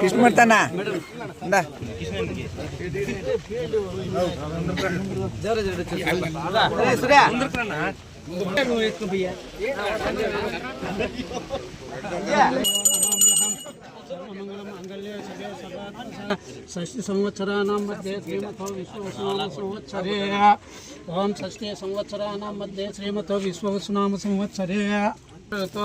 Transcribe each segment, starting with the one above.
ಕೃಷ್ಣ ಮಾಡ್ತಾನ ಇಂದ. षष्टि संवत्सराणां मध्ये श्रीमतो विश्ववसुनाम संवत्सरे ओम षष्टि संवत्सराणां मध्ये श्रीमतो विश्ववसुनाम संवत्सरे तो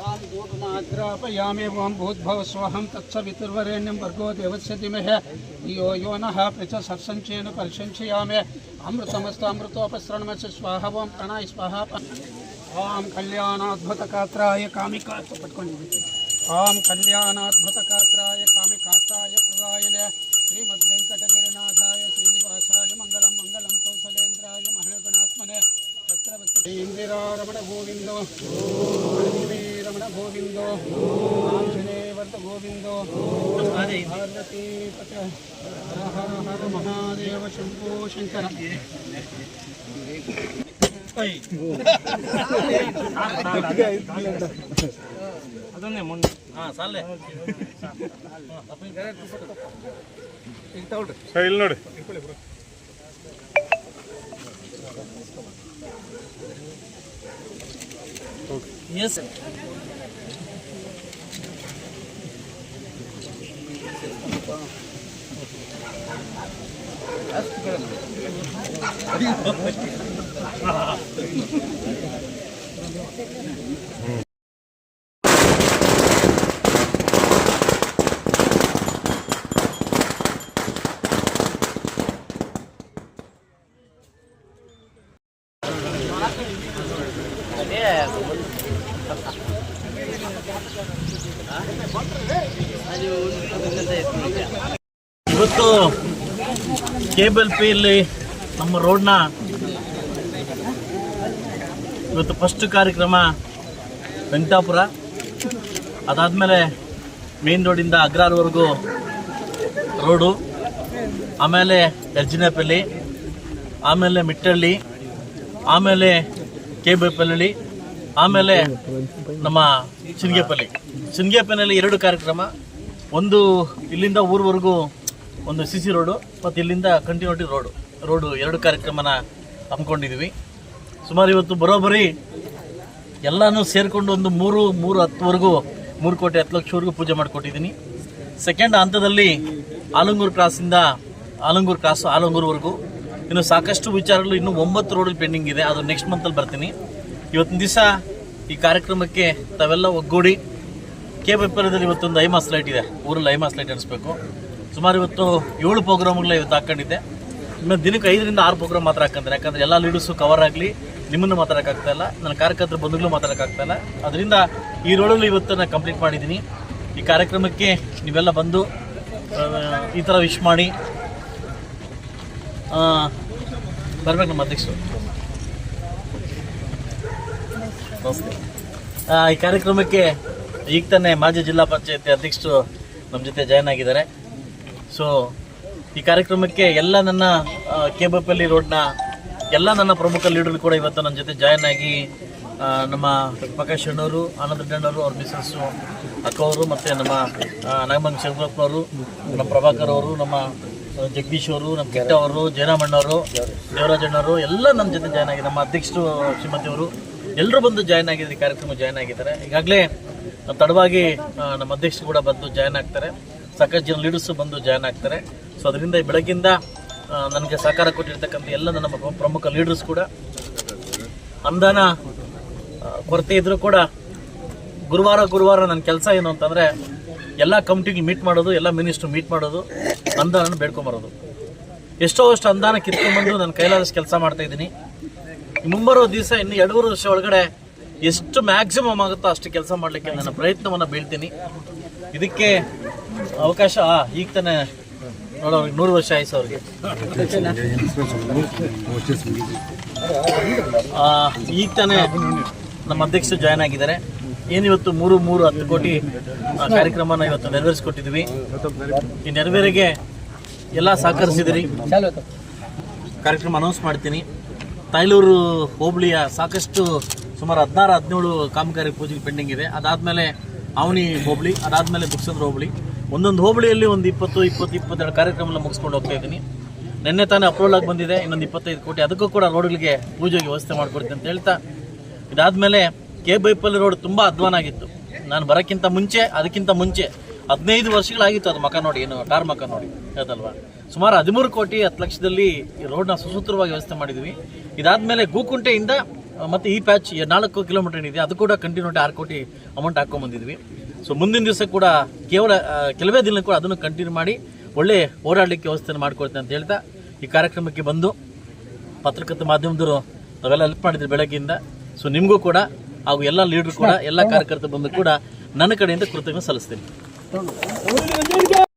आग्रहपयामेवं भूद्भवस्वहं तत्सवितुर्वरेण्यं भर्गो देवस्यति यो यो नः पृच सर्सञ्चेन परिसञ्चयामे अमृतमस्तमृतोपसृणमस्य स्वाह प्रणाय स्वाहा ॐ कल्याणाद्भुतकात्राय कामिका ॐ कल्याणाद्भुतकात्राय कामिकात्राय प्रदायने श्रीमद्वेङ्कटगिरिनाथाय श्रीनिवासाय मङ्गलं मङ्गलं कौशलेन्द्राय महेगुणात्मने ಇಂದಿರಾರಮಣ ಗೋವಿಂದೋ. ರಮಣ ಗೋವಿಂದೋ. ಆಂಜನೇಯವರ್ತ ಗೋವಿಂದೋ. ಪಾರ್ವತಿ ಪತ. ಹರ ಮಹಾದೇವ ಶಂಭೋ ಶಂಕರ. ಅದನ್ನೇ ಮೊನ್ನೆ. ಹಾ ಸಾಲೆ. ಇಲ್ಲಿ ನೋಡಿ. Yes, sir. Hmm. ಇವತ್ತು ಕೇಬಲ್ ಪಿಯಲ್ಲಿ ನಮ್ಮ ರೋಡ್ನ ಇವತ್ತು ಫಸ್ಟ್ ಕಾರ್ಯಕ್ರಮ ವೆಂಕಟಾಪುರ ಅದಾದಮೇಲೆ ಮೇನ್ ರೋಡಿಂದ ಅಗ್ರಾರ್ವರೆಗೂ ರೋಡು ಆಮೇಲೆ ಎರ್ಜಿನಪಲ್ಲಿ ಆಮೇಲೆ ಮಿಟ್ಟಳ್ಳಿ, ಆಮೇಲೆ ಕೇಬೇಪಲ್ಲಿ ಆಮೇಲೆ ನಮ್ಮ ಶಿನ್ಗೆಪಲ್ಲಿ ಶಿನ್ಗೆಪಲ್ಲಿ ಎರಡು ಕಾರ್ಯಕ್ರಮ. ಒಂದು ಇಲ್ಲಿಂದ ಊರ್ವರೆಗೂ ಒಂದು ಸಿ ಸಿ ರೋಡು, ಮತ್ತು ಇಲ್ಲಿಂದ ಕಂಟಿನ್ಯೂಟಿ ರೋಡು. ರೋಡು ಎರಡು ಕಾರ್ಯಕ್ರಮನ ಹಮ್ಮಿಕೊಂಡಿದ್ದೀವಿ ಸುಮಾರು ಇವತ್ತು ಬರೋಬ್ಬರಿ ಎಲ್ಲನೂ ಸೇರಿಕೊಂಡು ಒಂದು ಮೂರು ಮೂರು ಹತ್ತುವರೆಗೂ, ಮೂರು ಕೋಟಿ, ಹತ್ತು ಲಕ್ಷವರೆಗೂ ಪೂಜೆ ಮಾಡಿಕೊಟ್ಟಿದ್ದೀನಿ ಸೆಕೆಂಡ್ ಹಂತದಲ್ಲಿ ಆಲಂಗೂರು ಕ್ರಾಸಿಂದ ಆಲಂಗೂರು ಕ್ರಾಸು ಆಲಂಗೂರ್ವರೆಗೂ ಇನ್ನು ಸಾಕಷ್ಟು ವಿಚಾರಗಳು ಇನ್ನೂ ಒಂಬತ್ತು ರೋಡ್ ಪೆಂಡಿಂಗ್ ಇದೆ. ಅದು ನೆಕ್ಸ್ಟ್ ಮಂತಲ್ಲಿ ಬರ್ತೀನಿ. ಇವತ್ತಿನ ದಿವಸ ಈ ಕಾರ್ಯಕ್ರಮಕ್ಕೆ ತಾವೆಲ್ಲ ಒಗ್ಗೂಡಿ ಕೆ ಪೇಪರದಲ್ಲಿ ಇವತ್ತೊಂದು ಐಮಾಸ್ ಲೈಟ್ ಇದೆ. ಊರಲ್ಲಿ ಐಮಾಸ್ ಲೈಟ್ ಅನಿಸ್ಬೇಕು ಸುಮಾರು ಇವತ್ತು ಏಳು ಪ್ರೋಗ್ರಾಮ್ಗಳ ಇವತ್ತು ಹಾಕೊಂಡಿದ್ದೆ. ಇನ್ನು ದಿನಕ್ಕೆ ಐದರಿಂದ ಆರು ಪ್ರೋಗ್ರಾಮ್ ಮಾತ್ರ ಹಾಕಂತಾರೆ ಯಾಕಂದರೆ ಎಲ್ಲ ಲೀಡರ್ಸು ಕವರ್ ಆಗಲಿ, ನಿಮ್ಮನ್ನು ಮಾತಾಡೋಕ್ಕಾಗ್ತಾ ಇಲ್ಲ. ನನ್ನ ಕಾರ್ಯಕರ್ತರ ಬಂಧುಗಳು ಮಾತಾಡೋಕ್ಕಾಗ್ತಾ ಇಲ್ಲ. ಅದರಿಂದ ಈ ರೋಡಲ್ಲಿ ಇವತ್ತು ನಾನು ಕಂಪ್ಲೀಟ್ ಮಾಡಿದ್ದೀನಿ. ಈ ಕಾರ್ಯಕ್ರಮಕ್ಕೆ ನೀವೆಲ್ಲ ಬಂದು ಈ ಥರ ವಿಶ್ ಮಾಡಿ ಬರ್ಬೇಕು ನಮ್ಮ ಅಧ್ಯಕ್ಷರು. ನಮಸ್ತೆ ಈ ಕಾರ್ಯಕ್ರಮಕ್ಕೆ ಈಗ ತಾನೇ ಮಾಜಿ ಜಿಲ್ಲಾ ಪಂಚಾಯತಿ ಅಧ್ಯಕ್ಷರು ನಮ್ಮ ಜೊತೆ ಜಾಯ್ನ್ ಆಗಿದ್ದಾರೆ. ಸೊ ಈ ಕಾರ್ಯಕ್ರಮಕ್ಕೆ ಎಲ್ಲ ನನ್ನ ಕೇಬಪಲ್ಲಿ ರೋಡ್ನ ಎಲ್ಲ ನನ್ನ ಪ್ರಮುಖ ಲೀಡರ್ಗಳು ಕೂಡ ಇವತ್ತು ನನ್ನ ಜೊತೆ ಜಾಯ್ನ್ ಆಗಿ ನಮ್ಮ ಪ್ರಕಾಶ್ ಅಣ್ಣವರು ಆನಂದ ಅಣ್ಣವರು ಅವ್ರ ಮಿಸಸ್ಸು ಅಕ್ಕವರು ಮತ್ತು ನಮ್ಮ ನಾಗಮಂಗ್ ಶಂಕರಪ್ಪನವರು ನಮ್ಮ ಪ್ರಭಾಕರ್ ಅವರು ನಮ್ಮ ಜಗದೀಶ್ ಅವರು ನಮ್ಮ ಕೆಟ್ಟ ಅವರು ಜಯರಾಮಣ್ಣವರು ದೇವರಾಜಣ್ಣವರು ಎಲ್ಲ ನಮ್ಮ ಜೊತೆ ಜಾಯ್ನ್ ಆಗಿ ನಮ್ಮ ಅಧ್ಯಕ್ಷರು ಶ್ರೀಮತಿ ಅವರು. ಎಲ್ಲರೂ ಬಂದು ಜಾಯ್ನ್ ಆಗಿದ್ದಾರೆ ಕಾರ್ಯಕ್ರಮ ಜಾಯ್ನ್ ಆಗಿದ್ದಾರೆ. ಈಗಾಗಲೇ ತಡವಾಗಿ ನಮ್ಮ ಅಧ್ಯಕ್ಷರು ಕೂಡ ಬಂದು ಜಾಯ್ನ್ ಆಗ್ತಾರೆ. ಸಾಕಷ್ಟು ಜನ ಲೀಡರ್ಸು ಬಂದು ಜಾಯ್ನ್ ಆಗ್ತಾರೆ. ಸೊ ಅದರಿಂದ ಬೆಳಗ್ಗಿಂದ ನನಗೆ ಸಹಕಾರ ಕೊಟ್ಟಿರ್ತಕ್ಕಂಥ ಎಲ್ಲ ನಮ್ಮ ಪ್ರಮುಖ ಲೀಡರ್ಸ್ ಕೂಡ ಅನುದಾನ ಕೊರತೆ ಇದ್ದರೂ ಕೂಡ ಗುರುವಾರ ಗುರುವಾರ ನನ್ನ ಕೆಲಸ ಏನು ಅಂತಂದರೆ, ಎಲ್ಲ ಕಮಿಟಿಗೆ ಮೀಟ್ ಮಾಡೋದು, ಎಲ್ಲ ಮಿನಿಸ್ಟ್ರು ಮೀಟ್ ಮಾಡೋದು ಅನುದಾನ ಬೇಡ್ಕೊಂಬರೋದು ಎಷ್ಟೋ ಅಷ್ಟು ಅನುದಾನ ಕಿತ್ಕೊಂಡ್ಬಂದು ನನ್ನ ಕೈಲಾದಷ್ಟು ಕೆಲಸ ಮಾಡ್ತಾ ಇದ್ದೀನಿ. ಮುಂಬರುವ ದಿವಸ ಇನ್ನು ಎರಡೂವರೆ ವರ್ಷ ಒಳಗಡೆ ಎಷ್ಟು ಮ್ಯಾಕ್ಸಿಮಮ್ ಆಗುತ್ತೋ ಅಷ್ಟು ಕೆಲಸ ಮಾಡಲಿಕ್ಕೆ ನನ್ನ ಪ್ರಯತ್ನವನ್ನು ಬೀಳ್ತೀನಿ. ಇದಕ್ಕೆ ಅವಕಾಶ ಈಗ ತಾನೇ ನೋಡೋ ನೂರು ವರ್ಷ ಆಯ್ತು ಅವ್ರಿಗೆ. ಈಗ ತಾನೇ ನಮ್ಮ ಅಧ್ಯಕ್ಷರು ಜಾಯ್ನ್ ಆಗಿದ್ದಾರೆ. ಏನಿವತ್ತು ಮೂರು ಮೂರು ಹತ್ತು ಕೋಟಿ ಕಾರ್ಯಕ್ರಮನ ಇವತ್ತು ನೆರವೇರಿಸ್ಕೊಟ್ಟಿದ್ವಿ ಈ ನೆರವೇರಿಗೆ ಎಲ್ಲ ಸಹಕರಿಸಿದಿರಿ. ಕಾರ್ಯಕ್ರಮ ಅನೌನ್ಸ್ ಮಾಡ್ತೀನಿ. ತಾಯ್ಲೂರು ಹೋಬಳಿಯ ಸಾಕಷ್ಟು ಸುಮಾರು ಹದಿನಾರು, ಹದಿನೇಳು ಕಾಮಗಾರಿ ಪೂಜೆಗೆ ಪೆಂಡಿಂಗ್ ಇದೆ. ಅದಾದಮೇಲೆ ಅವನಿ ಹೋಬಳಿ, ಅದಾದಮೇಲೆ ಬುಕ್ಸಂದ್ರ ಹೋಬಳಿ. ಒಂದೊಂದು ಹೋಬಳಿಯಲ್ಲಿ ಒಂದು ಇಪ್ಪತ್ತು ಇಪ್ಪತ್ತು, ಇಪ್ಪತ್ತೆರಡು ಕಾರ್ಯಕ್ರಮ ಮುಗಿಸ್ಕೊಂಡು ಹೋಗ್ತಾ ಇದ್ದೀನಿ. ನಿನ್ನೆ ತಾನೇ ಅಪ್ರೂವಲ್ ಆಗಿ ಬಂದಿದೆ, ಇನ್ನೊಂದು ಇಪ್ಪತ್ತೈದು ಕೋಟಿ. ಅದಕ್ಕೂ ಕೂಡ ರೋಡ್ಗಳಿಗೆ ಪೂಜೆಗೆ ವ್ಯವಸ್ಥೆ ಮಾಡಿಕೊಡ್ತೀನಿ ಅಂತ ಹೇಳ್ತಾ, ಇದಾದಮೇಲೆ ಕೆ ಬೈಪಲ್ಲಿ ರೋಡ್ ತುಂಬ ಅಧ್ವಾನ ಆಗಿತ್ತು. ನಾನು ಬರೋಕ್ಕಿಂತ ಮುಂಚೆ, ಅದಕ್ಕಿಂತ ಮುಂಚೆ ಹದಿನೈದು ವರ್ಷಗಳಾಗಿತ್ತು ಅದು ಮಕ ನೋಡಿ, ಏನು ಟಾರ್ ಮಕ ನೋಡಿ ಹೌದಲ್ವಾ ಸುಮಾರು ಹದಿಮೂರು ಕೋಟಿ ಹತ್ತು ಲಕ್ಷದಲ್ಲಿ ಈ ರೋಡ್ನ ಸುಸೂತ್ರವಾಗಿ ವ್ಯವಸ್ಥೆ ಮಾಡಿದ್ವಿ. ಇದಾದಮೇಲೆ ಗೋಕುಂಟೆಯಿಂದ ಮತ್ತು ಮತ್ತೆ ಈ ಪ್ಯಾಚ್ ನಾಲ್ಕು ಕಿಲೋಮೀಟರ್ ಏನಿದೆ, ಅದು ಕೂಡ ಕಂಟಿನ್ಯೂಟಿ ಆರು ಕೋಟಿ ಅಮೌಂಟ್ ಹಾಕ್ಕೊಂಬಂದಿದ್ವಿ ಸೊ ಮುಂದಿನ ದಿವಸ ಕೂಡ ಕೇವಲ ಕೆಲವೇ ದಿನ ಕೂಡ ಅದನ್ನು ಕಂಟಿನ್ಯೂ ಮಾಡಿ ಒಳ್ಳೆ ಓಡಾಡಲಿಕ್ಕೆ ವ್ಯವಸ್ಥೆಯನ್ನು ಮಾಡಿಕೊಡ್ತೇನೆ ಅಂತ ಹೇಳ್ತಾ ಈ ಕಾರ್ಯಕ್ರಮಕ್ಕೆ ಬಂದು ಪತ್ರಕರ್ತ ಮಾಧ್ಯಮದವರು ಅವೆಲ್ಲ ಹೆಲ್ಪ್ ಮಾಡಿದ್ರು ಬೆಳಗ್ಗೆಯಿಂದ. ಸೊ ನಿಮಗೂ ಕೂಡ ಹಾಗೂ ಎಲ್ಲ ಲೀಡರ್ ಕೂಡ, ಎಲ್ಲ ಕಾರ್ಯಕರ್ತರು ಬಂದು ಕೂಡ ನನ್ನ ಕಡೆಯಿಂದ ಕೃತಜ್ಞ ಸಲ್ಲಿಸ್ತೀನಿ.